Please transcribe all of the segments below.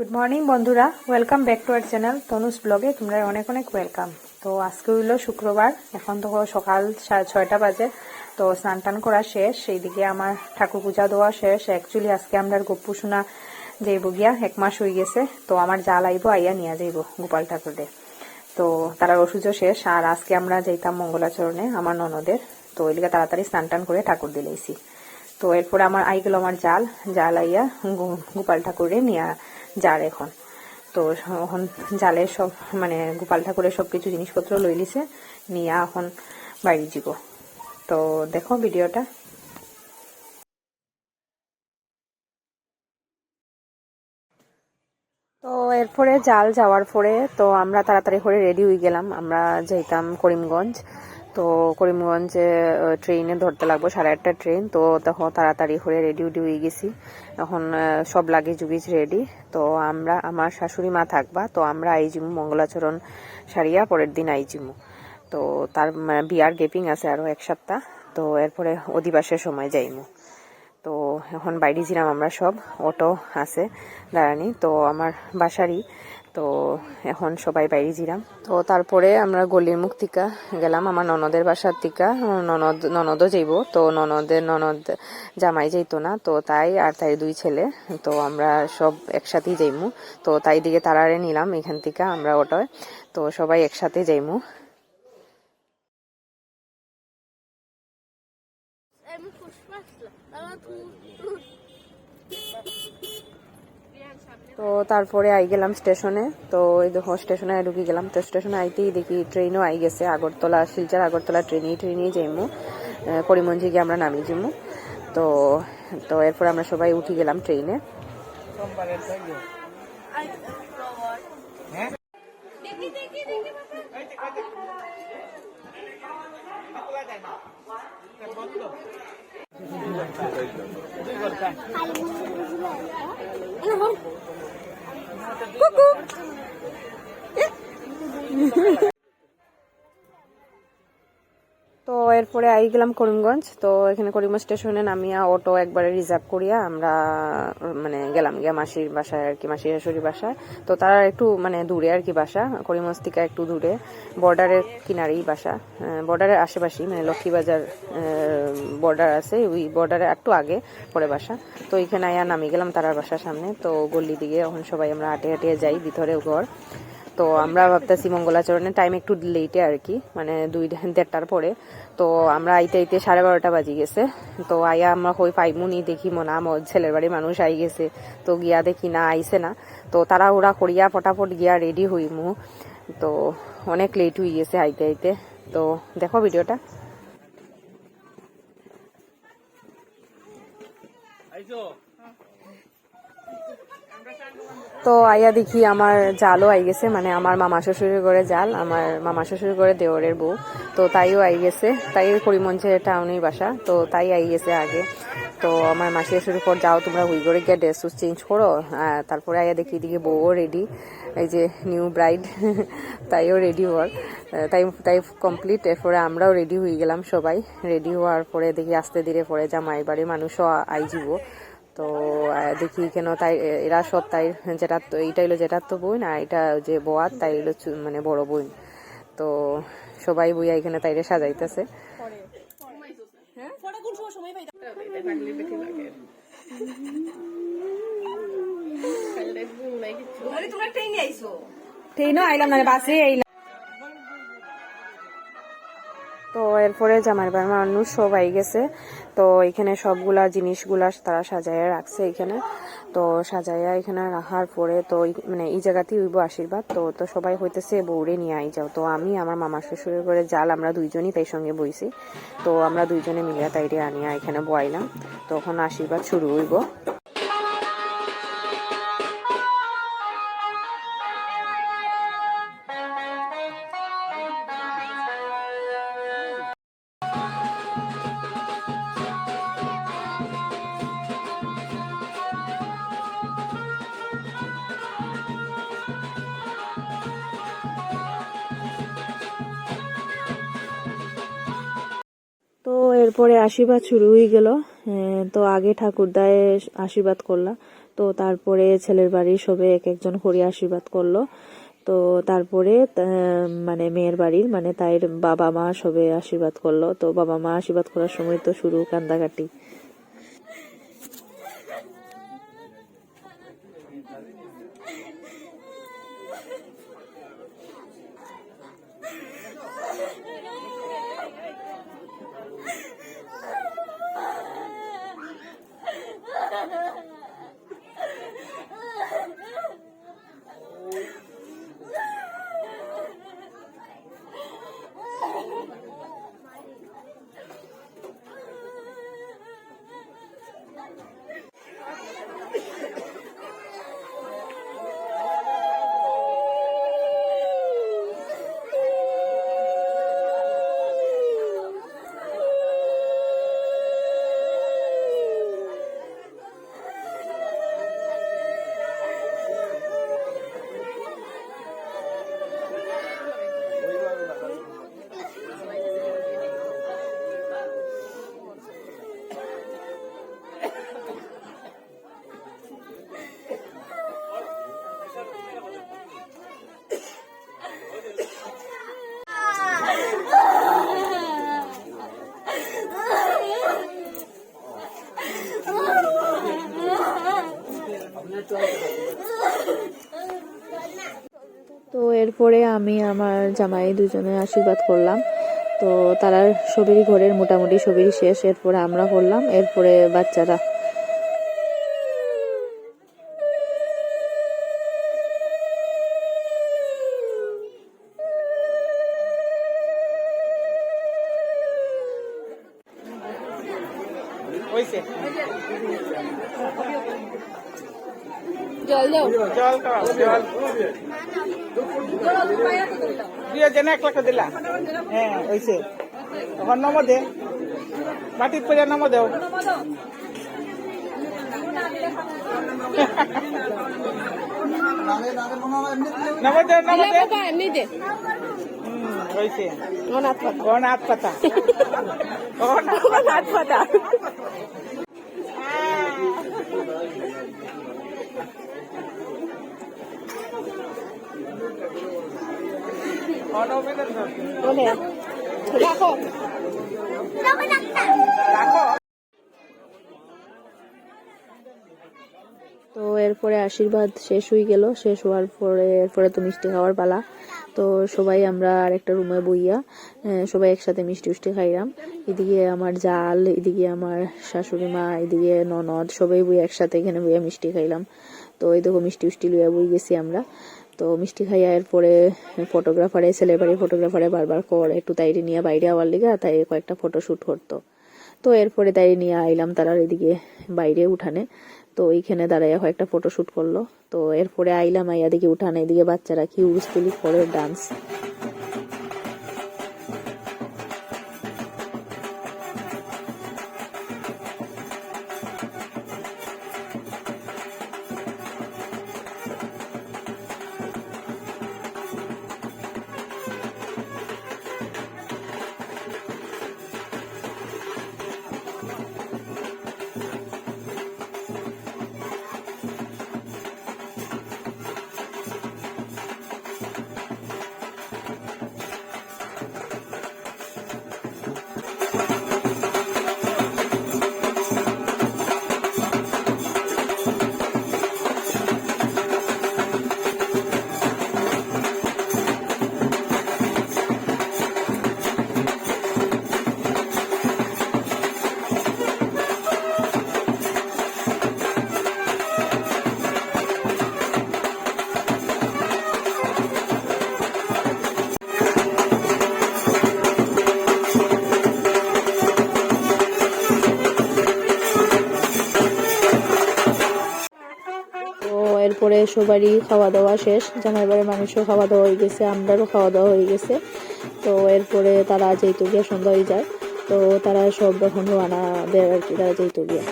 Good morning বন্ধুরা। Welcome back to our channel Tanu's ব্লগে তোমরা অনেক অনেক ওয়েলকাম তো আজকে হইল শুক্রবার। এখন তো সকাল সাড়ে ছয়টা বাজে। তো স্নান টান করা শেষ। সেইদিকে আমার ঠাকুর পূজা দেওয়া শেষ। অ্যাকচুয়ালি আজকে আমরা গপ্পু শোনা যাইব গিয়া। এক মাস হয়ে গেছে। তো আমার জাল আইব আইয়া নিয়ে যাইব গোপাল ঠাকুরে তো তার ওষুধও শেষ। আর আজকে আমরা যাইতাম মঙ্গলাচরণে, আমার ননদের। তো ওইদিকে তাড়াতাড়ি স্নান টান করে ঠাকুর দিলেইছি। তো এরপরে আমার আই গেল আমার জাল জাল আইয়া গোপাল ঠাকুরে নিয়ে যার এখন। তো এখন জালে সব মানে গোপাল ঠাকুরের সব কিছু জিনিসপত্র লই লিছে, নিয়ে এখন বাড়ি যাব। তো দেখো ভিডিওটা। তো এরপরে জাল যাওয়ার পরে তো আমরা তাড়াতাড়ি করে রেডি হয়ে গেলাম। আমরা যাইতাম করিমগঞ্জ। তো করিমগঞ্জে ট্রেনে ধরতে লাগবো, সাড়ে আটটা ট্রেন তো তখন তাড়াতাড়ি করে রেডি উডি হয়ে গেছি। এখন সব লাগেজ উগিজ রেডি তো আমরা, আমার শাশুড়ি মা থাকবা, তো আমরা আইজিমু মঙ্গলাচরণ সারিয়া, পরের দিন আইজিমু তো তার মানে বিয়ার গেপিং আছে আরও এক সপ্তাহ, তো এরপরে অধিবাসের সময় যাইমু। তো এখন বাইরে ছিলাম আমরা সব, অটো আছে, দাঁড়ানি, তো আমার বাসারই তো এখন সবাই বাইরে ছিলাম তো তারপরে আমরা গলির মুখ টিকা গেলাম, আমার ননদের বাসার টিকা ননদ, ননদও যাইব, তো ননদের, ননদ জামাই যাইতো না, তো তাই আর তাই দুই ছেলে। তো আমরা সব একসাথেই যাইমু। তো তাই দিকে তারারে নিলাম, এখান থেকে আমরা ওটায় তো সবাই একসাথে যাইমু আমি পুষ্পা আসলাম আমার তো তারপরে আই গেলাম স্টেশনে। তো এই দেখো স্টেশনে ঢুকে গেলাম। তো স্টেশনে আইতেই দেখি ট্রেনও আই গেছে। আগরতলা শিলচর আগরতলা ট্রেনেই ট্রেনেই যাইমু। আহ, করিমগঞ্জে গিয়ে আমরা নামি যাইমু। তো তো এরপর আমরা সবাই উঠে গেলাম ট্রেনে। দেখি এরপরে আই গেলাম করিমগঞ্জ। তো এখানে করিমগঞ্জ স্টেশনে নামিয়া অটো একবারে রিজার্ভ করিয়া আমরা মানে গেলাম গিয়া মাসির বাসায় আর কি, মাসির শাশুড়ির বাসায়। তো তারা একটু মানে দূরে আর কি বাসা, করিমগঞ্জ থেকে একটু দূরে বর্ডারের কিনারেই বাসা। বর্ডারের আশেপাশেই মানে লক্ষ্মীবাজার বর্ডার আছে, ওই বর্ডারে একটু আগে পরে বাসা। তো এখানে আয়া নামি গেলাম তারার বাসার সামনে। তো গল্লি দিকে এখন সবাই আমরা হাঁটে হাঁটে যাই, ভিতরে ঘর। তো আমরা ভাবতেছি মঙ্গলাচরণের টাইম একটু লেটে আর কি মানে দুই দেড়টার পরে। তো আমরা আইতে আইতে সাড়ে বারোটা বাজি গেছে। তো আইয়া আমরা হই পাইমুনি দেখি মনে আমার ছেলের বাড়ির মানুষ আই গেছে। তো গিয়া দেখি না, আইছে না। তো তারা ওরা করিয়া ফটাফট গিয়া রেডি হইমু। তো অনেক লেট হয়ে গেছে আইতে আইতে। তো দেখো ভিডিওটা। তো আইয়া দেখি আমার জালও আই গেছে মানে আমার মামা শ্বশুরের ঘরে জাল, আমার মামা শ্বশুরের ঘরে দেওরের বউ। তো তাইও আই গেছে তাই করিমঞ্চের টাউনেই বাসা, তো তাই আই গেছে আগে। তো আমার মাসি শ্বশুরের পর যাও, তোমরা হুই করে গিয়ে ড্রেস চেঞ্জ করো তারপরে আইয়া দেখি এদিকে বউও রেডি এই যে নিউ ব্রাইড তাইও রেডি হওয়ার। তাই তাই কমপ্লিট এরপরে আমরাও রেডি হয়ে গেলাম সবাই। রেডি হওয়ার পরে দেখি আস্তে ধীরে পরে জামাই বাড়ির মানুষও আই যাব তো দেখি কেন তাই এরা সব তাই যেটা তো এইটা হলো যেটা তো বোন আর এটা যে বোয়ার তাই হলো মানে বড় বোন। তো সবাই বইয়া এখানে তাইরে সাজাইতেছে। ট্রেনও আইলাম না বাসে আইলাম। তো এরপরে জামাই বাড়ির মানুষ সব আই গেছে। তো এখানে সবগুলা জিনিসগুলা তারা সাজাইয়া রাখছে এখানে। তো সাজাইয়া এখানে রাখার পরে তো মানে এই জায়গাতেই হইব আশীর্বাদ। তো তো সবাই হইতেছে বৌরে নিয়ে আই যাও। তো আমি আমার মামা শ্বশুরের করে জাল আমরা দুইজনই তাই সঙ্গে বইছি। তো আমরা দুইজনে মিলিয়া তাইরে আনিয়া এখানে বয়াইলাম। তখন আশীর্বাদ শুরু হইব। তো এরপরে আশীর্বাদ শুরু হয়ে গেল। তো আগে ঠাকুরদায় আশীর্বাদ করলাম তো তারপরে ছেলের বাড়ি সবে এক একজন হরি আশীর্বাদ করল। তো তারপরে মানে মেয়ের বাড়ির মানে তাইর বাবা মা সবে আশীর্বাদ করল। তো বাবা মা আশীর্বাদ করার সময় তো শুরু কান্দাকাটি। এরপরে আমি আমার জামাই দুজনে আশীর্বাদ করলাম। তো তারা সবেরই ঘরের মোটামুটি সবেরই শেষ, এরপরে আমরা করলাম, এরপরে বাচ্চারা। জল দাও। দিয়ে যেন এক লাখ দিলা। হ্যাঁ হয়েছে তখন নম দে। মাটির পরে নম দেও। নম দে নম দে। হয়েছে অনাথ পাতা। অনাথ পাতা। তো এরপরে আশীর্বাদ শেষ হয়ে গেল, শেষ হওয়ার পরে, এরপরে তো মিষ্টি খাওয়ার পালা। তো সবাই আমরা আরেকটা রুমে বইয়া সবাই একসাথে মিষ্টি উষ্টি খাইলাম। এদিকে আমার জাল, এদিকে আমার শাশুড়ি মা, এদিকে ননদ, সবাই বই একসাথে এখানে বইয়া মিষ্টি খাইলাম। তো এই দেখো মিষ্টি উষ্টি লইয়া বই গেছি আমরা। তো মিষ্টি খাইয়া এরপরে ফটোগ্রাফারে সেলেবারি ফটোগ্রাফারে বারবার কর, একটু তাইরে নিয়ে বাইরে আওয়ার লিগা, তাই কয়েকটা ফটো শ্যুট করতো। তো এরপরে তাই নিয়ে আইলাম তারা এদিকে বাইরে উঠানে। তো এইখানে দাঁড়াইয়া কয়েকটা ফটো শ্যুট করল। তো এরপরে আইলাম আইয়া দিকে উঠানে এদিকে বাচ্চারা কি উড়স্তুলি করে ডান্স এরপরে সবারই খাওয়া দাওয়া শেষ। জামাই বাড়ির মানুষও খাওয়া দাওয়া হয়ে গেছে, আমরারও খাওয়া দাওয়া হয়ে গেছে। তো এরপরে তারা যেহেতু গিয়া সন্ধ্যা হয়ে যায়, তো তারা সব এখন রানা দেয় আর কি, তারা যেহেতু গিয়া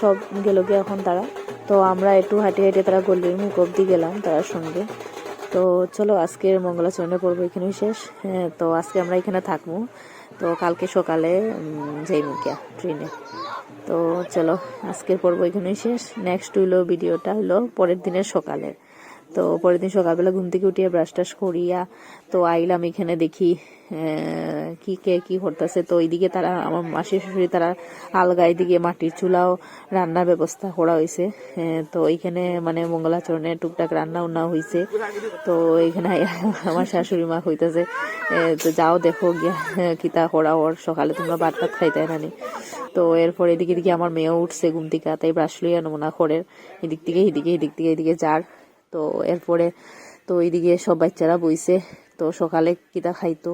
সব গেল গিয়ে এখন তারা। তো আমরা একটু হাঁটে হাঁটে তারা গল্লির মুখ অব্দি গেলাম তার সঙ্গে। তো চলো আজকের মঙ্গলাচরণের পর্ব এখানেই শেষ। হ্যাঁ, তো আজকে আমরা এখানে থাকব। তো কালকে সকালে যাই মুখিয়া ট্রেনে। তো চলো আজকের পর্ব এখানেই শেষ। নেক্সট হইল ভিডিওটা হলো পরের দিনের সকালে তো পরের দিন সকালবেলা ঘুম থেকে উঠিয়ে ব্রাশ টাশ করিয়া তো আইলাম এখানে দেখি কি কে কি করতেছে। তো এইদিকে তারা, আমার মাসি শাশুড়ি তারা আলগা এদিকে মাটির চুলাও রান্নার ব্যবস্থা করা হয়েছে তো এইখানে মানে মঙ্গলাচরণে টুকটাক রান্না উন্না হয়েছে তো এইখানে আমার শাশুড়ি মা হইতেছে তো যাও দেখো গিয়া কিতা করা ওর, সকালে তোমরা ভাত টাত খাইতে নানি তো এরপর এদিকে এদিকে আমার মেয়েও উঠছে ঘুম থেকে, তাই ব্রাশ লইয়া নমুনা খড়ের, এদিক থেকে, এদিকে, এদিক থেকে, এদিকে যার। তো এরপরে তো এইদিকে সব বাচ্চারা বইছে। তো সকালে কিতা খাইতো?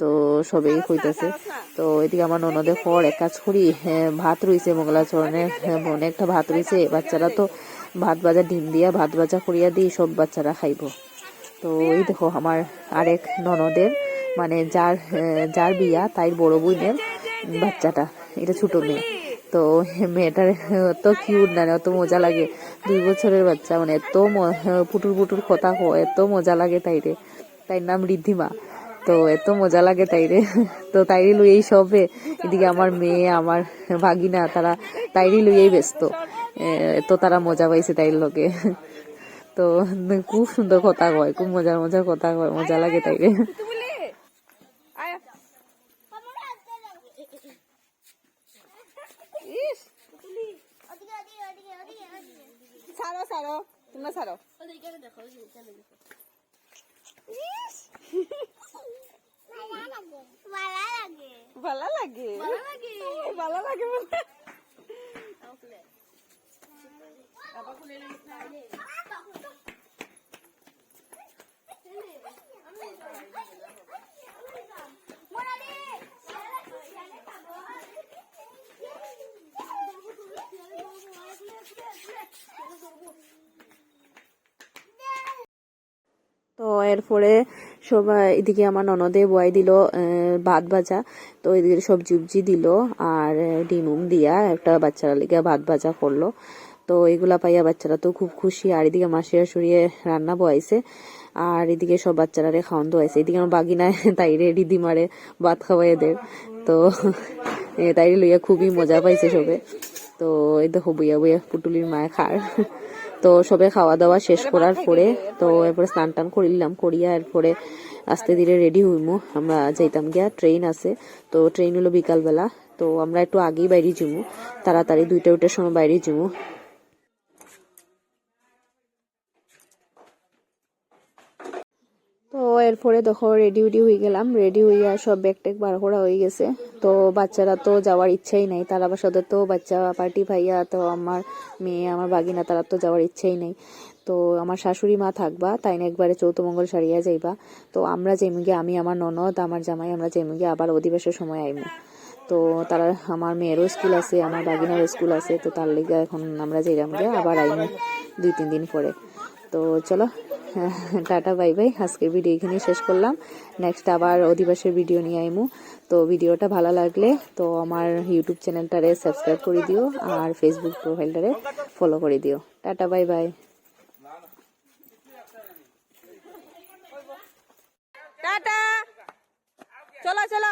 তো সবেই কইতাছে তো এদিকে আমার ননদে খড় এক কাজ করি হ্যাঁ, ভাত রইছে মঙ্গলাচরণের হ্যাঁ, অনেকটা ভাত রইছে বাচ্চারা তো ভাত ভাজা ডিম দিয়া ভাত ভাজা করিয়া দিই সব বাচ্চারা খাইবো। তো এই দেখো আমার আরেক ননদের মানে যার যার বিয়া তাই বড় বোনের বাচ্চাটা এটা ছোট মেয়ে। তো মেয়েটার অত কিউট না অত মজা লাগে। দুই বছরের বাচ্চা মানে এত ম- পুটুর পুটুর কথা কয় এত মজা লাগে তাইরে। তাই নাম ঋদ্ধিমা তো এত মজা লাগে তাইরে। তো তাইরে লইয়েই সবে এদিকে আমার মেয়ে, আমার ভাগিনা, তারা তাইরি লইয়েই ব্যস্ত। এত তারা মজা পাইছে তাইর লোকে তো খুব সুন্দর কথা কয়, খুব মজার মজার কথা কয়, মজা লাগে তাইরে। ছাড়ো তোমরা ছাড়ো ভালো লাগে। ভালো লাগে। বলে। তো এরপরে সবাই এদিকে আমার ননদে বয় দিল ভাত ভাজা। তো এদিকে সব জুবজি দিল আর আহ, ডিম উম দিয়া একটা বাচ্চারা লিগে ভাত ভাজা করল। তো এগুলা পাইয়া বাচ্চারা তো খুব খুশি। আর এদিকে মাসিয়া সরিয়ে রান্না বয়াইছে। আর এদিকে সব বাচ্চারা খাওয়ান দোয়াইছে। এদিকে আমার বাগিনা তাই রেডি দিমারে ভাত খাওয়াই এদের তো এ, তাইরে লইয়া খুবই মজা পাইছে সবে। তো এই দেখো বইয়া বইয়া পুটুলির মায় খার। তো সবে খাওয়া দাওয়া শেষ করার পরে তো এরপরে স্নান টান করিলাম করিয়া এরপরে আস্তে ধীরে রেডি হইমু। আমরা যাইতাম গিয়া ট্রেন আছে, তো ট্রেন হলো বিকালবেলা। তো আমরা একটু আগেই বাইরে যুমু তাড়াতাড়ি দুইটা উইটার সময় বাইরে যাব তো এরপরে দেখো রেডি উডি হয়ে গেলাম। রেডি হইয়া সব ব্যাগ ট্যাগ বার করা হয়ে গেছে। তো বাচ্চারা তো যাওয়ার ইচ্ছাই নাই। তারা বাসাতে তো বাচ্চা পার্টি ভাইয়া তো আমার মেয়ে, আমার বাগিনা, তারা তো যাওয়ার ইচ্ছাই নেই। তো আমার শাশুড়ি মা থাকবা, তাই না একবারে চৌথ মঙ্গল সারিয়া যাইবা। তো আমরা যেমুগে আমি, আমার ননদ, আমার জামাই, আমরা যেমুগে আবার অধিবেশের সময় আইমু। তো তারা, আমার মেয়েরও স্কুল আছে, আমার বাগিনারও স্কুল আছে, তো তার লিগে এখন আমরা গিয়ে আবার আইমু দুই, তিন দিন পরে। তো চলো টাটা, বাই বাই। আজকের ভিডিও এখানেই শেষ করলাম। নেক্সট আবার অধিবাসের ভিডিও নিয়ে আইমু। তো ভিডিওটা ভালো লাগলে তো আমার ইউটিউব চ্যানেলটারে সাবস্ক্রাইব করে দিও আর ফেসবুক প্রোফাইলটারে ফলো করে দিও। Tata, bye bye. টাটা। চলো চলো।